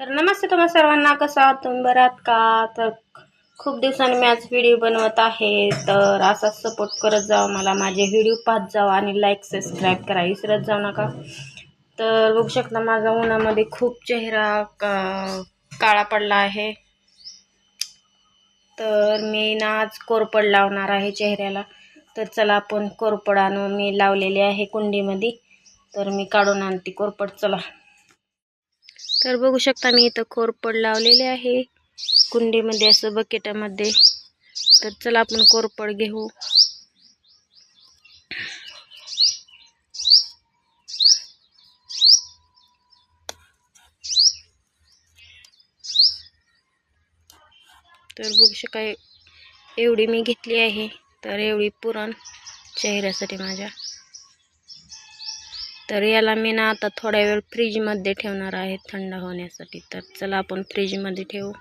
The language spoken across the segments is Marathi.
तर नमस्ते तुम्हा सर्वांना कसं आहात तुम्ही? बरात का? तर खूप दिवसांनी मी आज व्हिडिओ बनवत आहे. तर असाच सपोर्ट करत जावा मला माझे व्हिडिओ पाहत जावा आणि लाईक सबस्क्राईब करा. विसरत जाऊ नका. तर बघू शकता माझा उन्हामध्ये खूप चेहरा का काळा पडला आहे. तर मी ना आज कोरपड लावणार आहे चेहऱ्याला. तर चला आपण कोरपड आणू. मी लावलेली आहे कुंडीमध्ये. तर मी काढून आणते कोरपड. चला. तर बघू शकता मी इथं कोरपड लावलेले आहे. कुंडीमध्ये असं बकेटामध्ये. तर चला आपण कोरपड घेऊ. तर बघू शका एवढी मी घेतली आहे. तर एवढी पुरण चेहऱ्यासाठी माझ्या. तर याला मी ना आता थोडा वेळ फ्रीजमध्ये ठेवणार आहे थंड होण्यासाठी. तर चला आपण फ्रीजमध्ये ठेवू.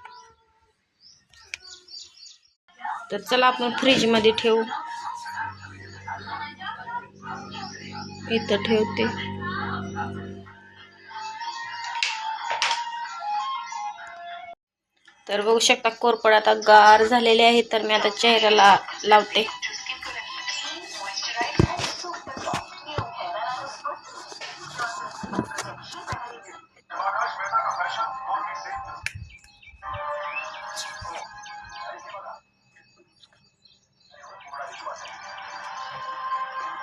तर चला आपण फ्रीजमध्ये ठेवू. इथं ठेवते. तर बघू शकता कोरपड आता गार झालेले आहे तर मी आता चेहऱ्याला लावते.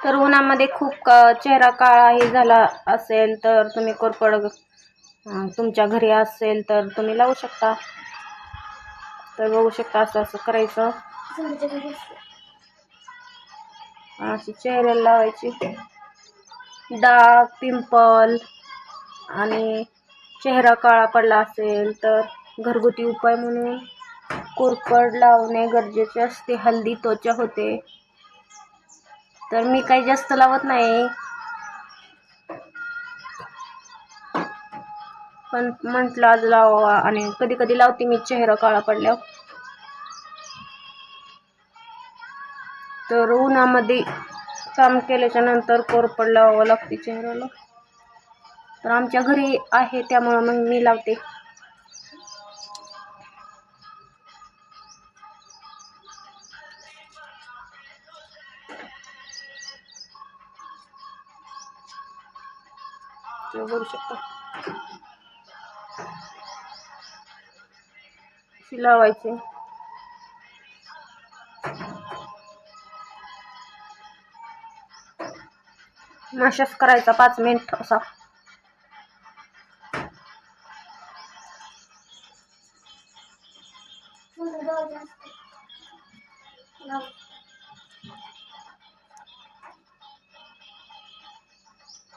तर उन्हामध्ये खूप चेहरा काळा हे झाला असेल तर तुम्ही कोरपड तुमच्या घरी असेल तर तुम्ही लावू शकता. तर बघू शकता असं असं करायचं. अशी चेहऱ्याला लावायची. डाग पिंपल आणि चेहरा काळा पडला असेल तर घरगुती उपाय म्हणून कोरपड लावणे गरजेचे असते. हल्दी त्वचा होते. तर मी काही जास्त लावत नाही. पण म्हटलं आज लावा आणि कधी कधी लावते मी चेहरा काळा पडल्यावर. तर उन्हामध्ये काम केल्याच्यानंतर कोरपड लावावं लागते चेहऱ्याला. तर आमच्या घरी आहे त्यामुळं मग मी लावते. तर बघू शकता. अशी लावायची. मशाज करायचा पाच मिनिट असा. No.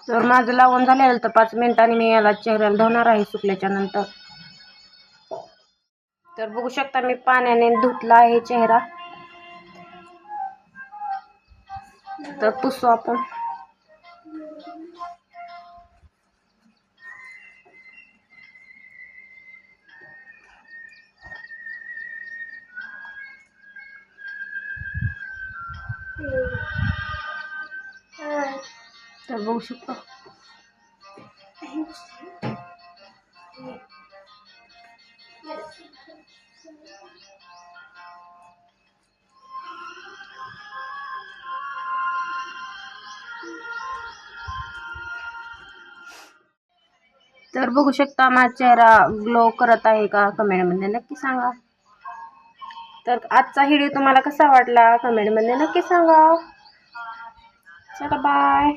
तर माझं लावून झालेलं तर पाच मिनिटांनी मी याला चेहऱ्याला धुणार आहे सुकल्याच्या नंतर. तर बघू शकता मी पाण्याने धुतला आहे चेहरा. तर पुसू आपण. तर बघू शकतो तर बघू शकता माझा चेहरा ग्लो करत आहे का कमेंटमध्ये नक्की सांगा. तर आजचा व्हिडिओ तुम्हाला कसा वाटला? कमेंटमध्ये नक्की सांगा. चला बाय